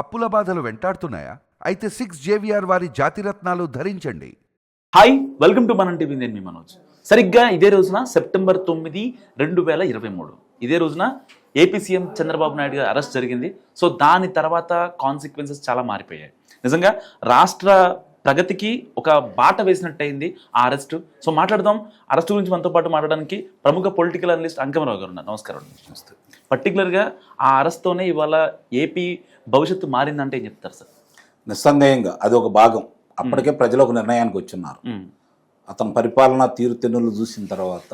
అప్పుల బాధలు వెంటాడుతున్నాయా? అయితే సిక్స్ జేవిఆర్ వారి జాతిరత్నాలు ధరించండి. Hi welcome to Manam TV నేను మీ మనోజ్. సరిగ్గా ఇదే రోజున సెప్టెంబర్ తొమ్మిది రెండు వేల ఇరవై మూడు. ఇదే రోజున ఏపీ సీఎం చంద్రబాబు నాయుడు గారు అరెస్ట్ జరిగింది. సో దాని తర్వాత కాన్సిక్వెన్సెస్ చాలా మారిపోయాయి. నిజంగా రాష్ట్ర ప్రగతికి ఒక బాట వేసినట్టయింది ఆ అరెస్ట్. సో మాట్లాడదాం. అరెస్ట్ గురించి మనతో పాటు మాట్లాడడానికి ప్రముఖ పొలిటికల్ అనలిస్ట్ అంకమరావు గారు ఉన్నారు. నమస్కారం అండి. పర్టికులర్గా ఆ అరెస్ట్తోనే ఇవాళ ఏపీ భవిష్యత్తు మారిందంటే ఏం చెప్తారు సార్? నిస్సందేహంగా అది ఒక భాగం. అప్పటికే ప్రజలు ఒక నిర్ణయానికి వచ్చున్నారు. అతని పరిపాలన తీరుతెన్నులు చూసిన తర్వాత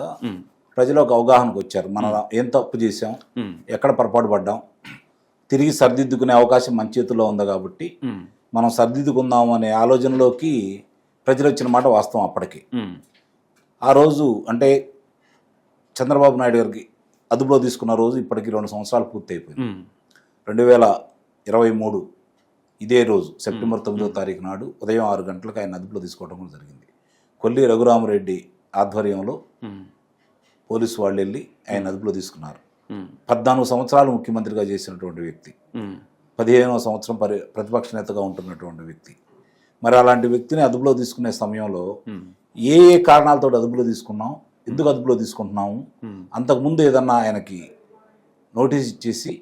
ప్రజలు ఒక అవగాహనకు వచ్చారు. మనం ఏం తప్పు చేశాం? ఉమ్, ఎక్కడ పొరపాటు పడ్డాం? తిరిగి సరిదిద్దుకునే అవకాశం మన చేతిలో ఉంది కాబట్టి మనం సరిదిద్దుకుందాం అనే ఆలోచనలోకి ప్రజలు వచ్చిన మాట వాస్తవం అప్పటికి. ఆ రోజు అంటే చంద్రబాబు నాయుడు గారికి అదుపులో తీసుకున్న రోజు ఇప్పటికి రెండు సంవత్సరాలు పూర్తి అయిపోయింది ఉమ్, రెండు వేల ఇరవై మూడు ఇదే రోజు సెప్టెంబర్ తొమ్మిదో తారీఖు నాడు ఉదయం ఆరు గంటలకు ఆయన అదుపులో తీసుకోవడం కూడా జరిగింది. కొల్లి రఘురామరెడ్డి ఆధ్వర్యంలో పోలీసు వాళ్ళు వెళ్ళి ఆయన అదుపులో తీసుకున్నారు. పద్నాలుగు సంవత్సరాలు ముఖ్యమంత్రిగా చేసినటువంటి వ్యక్తి. పదిహేనవ సంవత్సరం పరి ప్రతిపక్ష నేతగా ఉంటున్నటువంటి వ్యక్తి. మరి అలాంటి వ్యక్తిని అదుపులో తీసుకునే సమయంలో ఏ ఏ కారణాలతో అదుపులో తీసుకున్నాం? ఎందుకు అదుపులో తీసుకుంటున్నాము? అంతకుముందు ఏదన్నా ఆయనకి నోటీస్ ఇచ్చేసి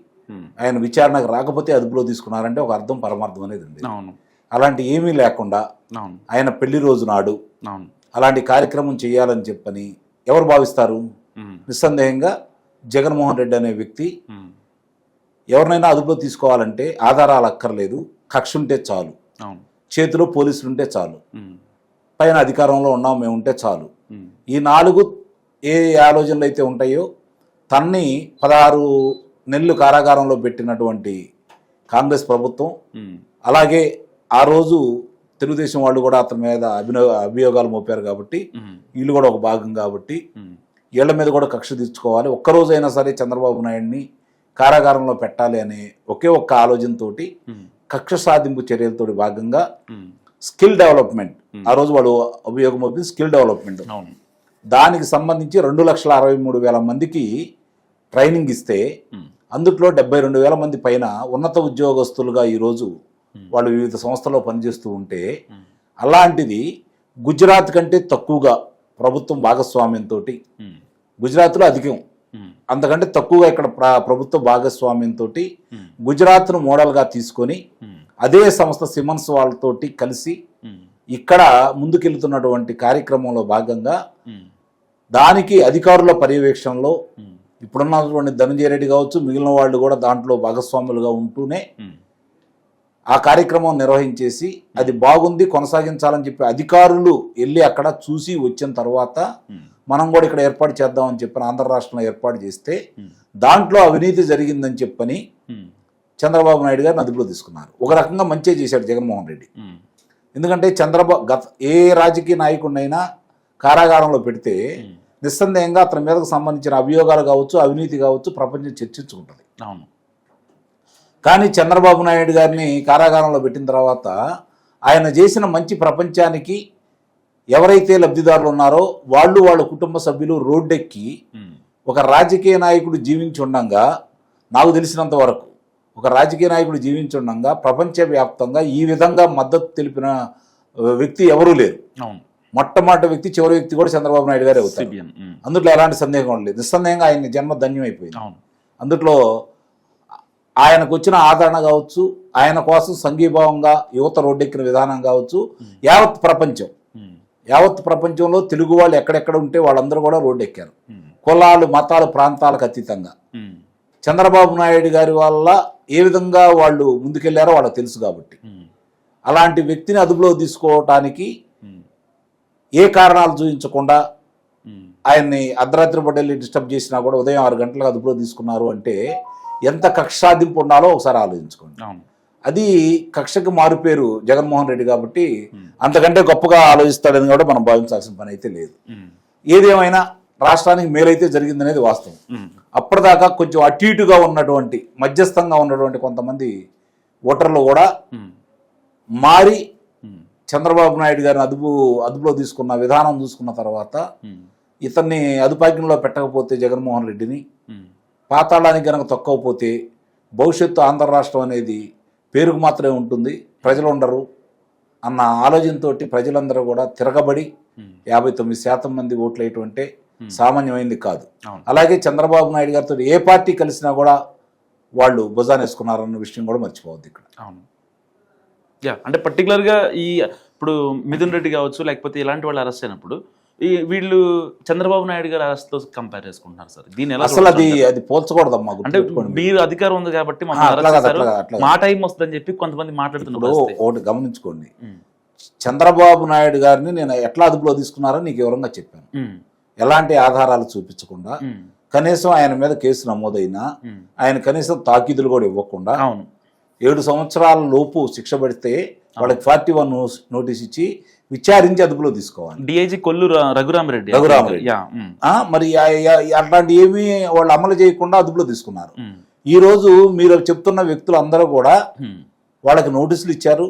ఆయన విచారణకు రాకపోతే అదుపులో తీసుకున్నారంటే ఒక అర్థం పరమార్థం అనేది ఉంది. అలాంటి ఏమీ లేకుండా ఆయన పెళ్ళి రోజు నాడు అలాంటి కార్యక్రమం చేయాలని చెప్పని ఎవరు భావిస్తారు? నిస్సందేహంగా జగన్మోహన్ రెడ్డి అనే వ్యక్తి ఎవరినైనా అదుపులో తీసుకోవాలంటే ఆధారాలు అక్కర్లేదు. కక్ష ఉంటే చాలు. చేతిలో పోలీసులు ఉంటే చాలు. పైన అధికారంలో ఉన్నాం మేము ఉంటే చాలు. ఈ నాలుగు ఏ ఆలోచనలు అయితే ఉంటాయో తన్ని పదహారు నెలలు కారాగారంలో పెట్టినటువంటి కాంగ్రెస్ ప్రభుత్వం అలాగే ఆ రోజు తెలుగుదేశం వాళ్ళు కూడా అతని మీద అభినవ అభియోగాలు మోపారు కాబట్టి వీళ్ళు కూడా ఒక భాగం కాబట్టి వీళ్ళ మీద కూడా కక్ష తీర్చుకోవాలి. ఒక్కరోజైనా సరే చంద్రబాబు నాయుడిని కారాగారంలో పెట్టాలి అనే ఒకే ఒక్క ఆలోచనతోటి ఉమ్, కక్ష సాధింపు చర్యలతో భాగంగా స్కిల్ డెవలప్మెంట్ ఆ రోజు వాడు అభియోగం మోపింది స్కిల్ డెవలప్మెంట్. దానికి సంబంధించి రెండు లక్షల అరవై మూడు వేల మందికి ట్రైనింగ్ ఇస్తే అందుట్లో డెబ్బై రెండు వేల మంది పైన ఉన్నత ఉద్యోగస్తులుగా ఈరోజు వాళ్ళు వివిధ సంస్థల్లో పనిచేస్తూ ఉంటే అలాంటిది గుజరాత్ కంటే తక్కువగా ప్రభుత్వం భాగస్వామ్యంతో గుజరాత్లో అధికం. అంతకంటే తక్కువగా ఇక్కడ ప్ర- ప్రభుత్వ భాగస్వామ్యంతో గుజరాత్ను మోడల్గా తీసుకొని అదే సంస్థ సిమన్స్ వాళ్ళతోటి కలిసి ఇక్కడ ముందుకెళ్తున్నటువంటి కార్యక్రమంలో భాగంగా దానికి అధికారుల పర్యవేక్షణలో ఇప్పుడున్నటువంటి ధనంజయ రెడ్డి కావచ్చు మిగిలిన వాళ్ళు కూడా దాంట్లో భాగస్వాములుగా ఉంటూనే ఆ కార్యక్రమం నిర్వహించేసి అది బాగుంది కొనసాగించాలని చెప్పి అధికారులు వెళ్ళి అక్కడ చూసి వచ్చిన తర్వాత మనం కూడా ఇక్కడ ఏర్పాటు చేద్దామని చెప్పని ఆంధ్ర రాష్ట్రంలో ఏర్పాటు చేస్తే దాంట్లో అవినీతి జరిగిందని చెప్పని చంద్రబాబు నాయుడు గారిని అదుపులో తీసుకున్నారు. ఒక రకంగా మంచిగా చేశాడు జగన్మోహన్ రెడ్డి. ఎందుకంటే చంద్రబాబు గత ఏ రాజకీయ నాయకుడినైనా కారాగారంలో పెడితే నిస్సందేహంగా అతని మీదకు సంబంధించిన అభియోగాలు కావచ్చు అవినీతి కావచ్చు ప్రపంచం చర్చించుకుంటుంది. అవును. కానీ చంద్రబాబు నాయుడు గారిని కారాగారంలో పెట్టిన తర్వాత ఆయన చేసిన మంచి ప్రపంచానికి ఎవరైతే లబ్ధిదారులు ఉన్నారో వాళ్ళు వాళ్ళ కుటుంబ సభ్యులు రోడ్డెక్కి ఒక రాజకీయ నాయకుడు జీవించి ఉండంగా నాకు తెలిసినంత వరకు ఒక రాజకీయ నాయకుడు జీవించి ఉండంగా ప్రపంచవ్యాప్తంగా ఈ విధంగా మద్దతు తెలిపిన వ్యక్తి ఎవరూ లేరు. అవును. మొట్టమొదటి వ్యక్తి చివరి వ్యక్తి కూడా చంద్రబాబు నాయుడు గారే అవుతారు. అందులో ఎలాంటి సందేహం లేదు. నిస్సందేహంగా ఆయన జన్మ ధన్యమైపోయింది. అందుట్లో ఆయనకు వచ్చిన ఆదరణ కావచ్చు ఆయన కోసం సంఘీభావంగా యువత రోడ్డెక్కిన విధానం కావచ్చు యావత్ ప్రపంచం. యావత్ ప్రపంచంలో తెలుగు వాళ్ళు ఎక్కడెక్కడ ఉంటే వాళ్ళందరూ కూడా రోడ్డెక్కారు. కులాలు మతాలు ప్రాంతాలకు అతీతంగా. చంద్రబాబు నాయుడు గారి వల్ల ఏ విధంగా వాళ్ళు ముందుకెళ్ళారో వాళ్ళకి తెలుసు కాబట్టి. అలాంటి వ్యక్తిని అదుపులో తీసుకోవటానికి ఏ కారణాలు చూపించకుండా ఆయన్ని అర్ధరాత్రి పడ్డెళ్ళి డిస్టర్బ్ చేసినా కూడా ఉదయం ఆరు గంటలకు అదుపులో తీసుకున్నారు అంటే ఎంత కక్షాదింపు ఉండాలో ఒకసారి ఆలోచించుకోండి. అది కక్షకు మారుపేరు జగన్మోహన్ రెడ్డి కాబట్టి అంతకంటే గొప్పగా ఆలోచిస్తాడని కూడా మనం భావించాల్సిన పని అయితే లేదు. ఏదేమైనా రాష్ట్రానికి మేలైతే జరిగిందనేది వాస్తవం. అప్పటిదాకా కొంచెం అటు ఇటుగా ఉన్నటువంటి మధ్యస్థంగా ఉన్నటువంటి కొంతమంది ఓటర్లు కూడా మారి చంద్రబాబు నాయుడు గారిని అదుపు అదుపులో తీసుకున్న విధానం చూసుకున్న తర్వాత ఉమ్, ఇతన్ని అదుపాజ్ఞంలో పెట్టకపోతే జగన్మోహన్ రెడ్డిని ఉమ్, పాతాళానికి గనక తొక్కకపోతే భవిష్యత్తు ఆంధ్ర రాష్ట్రం అనేది పేరుకు మాత్రమే ఉంటుంది ప్రజలు ఉండరు అన్న ఆలోచనతో ప్రజలందరూ కూడా తిరగబడి ఉమ్, యాభై తొమ్మిది శాతం మంది ఓట్లు వేయటం అంటే సామాన్యమైంది కాదు. అలాగే చంద్రబాబు నాయుడు గారితో ఏ పార్టీ కలిసినా కూడా వాళ్ళు భుజాన్ని వేసుకున్నారన్న విషయం కూడా మర్చిపోవద్దు ఇక్కడ. అవును. యా అంటే పర్టికులర్గా ఈ ఇప్పుడు మిథున్ రెడ్డి కావచ్చు లేకపోతే ఇలాంటి వాళ్ళు అరెస్ట్ అయినప్పుడు ఈ వీళ్ళు చంద్రబాబు నాయుడు గారి అరెస్ట్తో కంపేర్ చేసుకుంటున్నారు సార్. దీన్ని ఎలా అసలు అది అది పోల్చకూడదమ్మా అంటే మీరు. అధికారం ఉంది కాబట్టి మా టైం వస్తుందని చెప్పి కొంతమంది మాట్లాడుతున్న ఇప్పుడు పరిస్థితి ఒకటి గమనించుకోండి. చంద్రబాబు నాయుడు గారిని నేను ఎట్లా అదుపులో తీసుకున్నారో నీకు వివరంగా చెప్పాను. ఎలాంటి ఆధారాలు చూపించకుండా కనీసం ఆయన మీద కేసు నమోదైనా. ఆయన కనీసం తాకీదులు కూడా ఇవ్వకుండా అవును. ఏడు సంవత్సరాల లోపు శిక్ష పడితే వాళ్ళకి ఫార్టీ వన్ నోటీస్ ఇచ్చి విచారించి అదుపులో తీసుకోవాలి. డిఐజీ కొల్లు రఘురామరెడ్డి. రఘురామరెడ్డి. మరి అట్లాంటి ఏమీ వాళ్ళు అమలు చేయకుండా అదుపులో తీసుకున్నారు. ఈ రోజు మీరు చెప్తున్న వ్యక్తులు అందరూ కూడా వాళ్ళకి నోటీసులు ఇచ్చారు.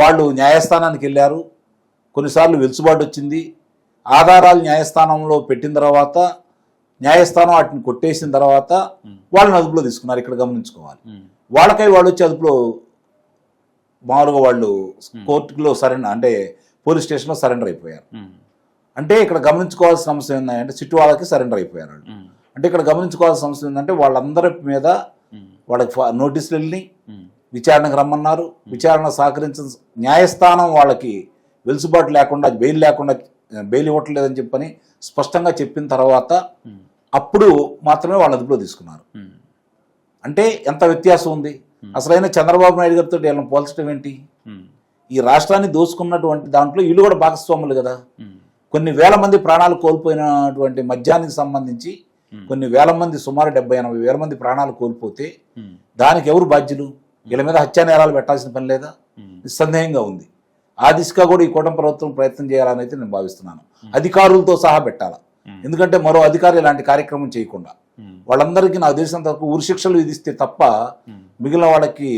వాళ్ళు న్యాయస్థానానికి వెళ్ళారు. కొన్నిసార్లు వెలుసుబాటు వచ్చింది. ఆధారాలు న్యాయస్థానంలో పెట్టిన తర్వాత న్యాయస్థానం వాటిని కొట్టేసిన తర్వాత వాళ్ళని అదుపులో తీసుకున్నారు. ఇక్కడ గమనించుకోవాలి. వాళ్ళకై వాళ్ళు వచ్చి అదుపులో మామూలుగా వాళ్ళు కోర్టులో సరెండర్ అంటే పోలీస్ స్టేషన్లో సరెండర్ అయిపోయారు. అంటే ఇక్కడ గమనించుకోవాల్సిన అంశం ఏంటంటే సిట్టు వాళ్ళకి సరెండర్ అయిపోయారు వాళ్ళు. అంటే ఇక్కడ గమనించుకోవాల్సిన అంశం ఏంటంటే వాళ్ళందరి మీద వాళ్ళకి నోటీసులు వెళ్ళి విచారణకు రమ్మన్నారు. విచారణ సహకరించిన న్యాయస్థానం వాళ్ళకి వెలుసుబాటు లేకుండా బెయిల్ లేకుండా బెయిల్ ఇవ్వట్లేదని చెప్పని స్పష్టంగా చెప్పిన తర్వాత అప్పుడు మాత్రమే వాళ్ళ అదుపులో తీసుకున్నారు. అంటే ఎంత వ్యత్యాసం ఉంది? అసలైన చంద్రబాబు నాయుడు గారితో వీళ్ళని పోల్చడం ఏంటి? ఉమ్, ఈ రాష్ట్రాన్ని దోసుకున్నటువంటి దాంట్లో వీళ్ళు కూడా భాగస్వాములు కదా. ఉమ్, కొన్ని వేల మంది ప్రాణాలు కోల్పోయినటువంటి మద్యానికి సంబంధించి కొన్ని వేల మంది సుమారు డెబ్బై ఎనభై వేల మంది ప్రాణాలు కోల్పోతే దానికి ఎవరు బాధ్యులు? వీళ్ళ మీద హత్యా నేరాలు పెట్టాల్సిన పని లేదా. నిస్సందేహంగా ఉంది. ఆ దిశగా కూడా ఈ కూటమి ప్రభుత్వం ప్రయత్నం చేయాలని అయితే నేను భావిస్తున్నాను. అధికారులతో సహా పెట్టాలి? Hmm. ఎందుకంటే మరో అధికారి ఇలాంటి కార్యక్రమం చేయకుండా. వాళ్ళందరికీ నాకు తెలిసినంత వరకు ఉరిశిక్షలు విధిస్తే తప్ప ఉమ్. మిగిలిన వాళ్ళకి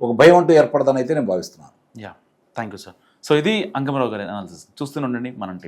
ఒక భయం అంటూ ఏర్పడదని అయితే నేను భావిస్తున్నాను. Yeah thank you sir so ఇది అంకమరావు గారి అనాలిసిస్ చూస్తూనే ఉండండి మనం టీవీ.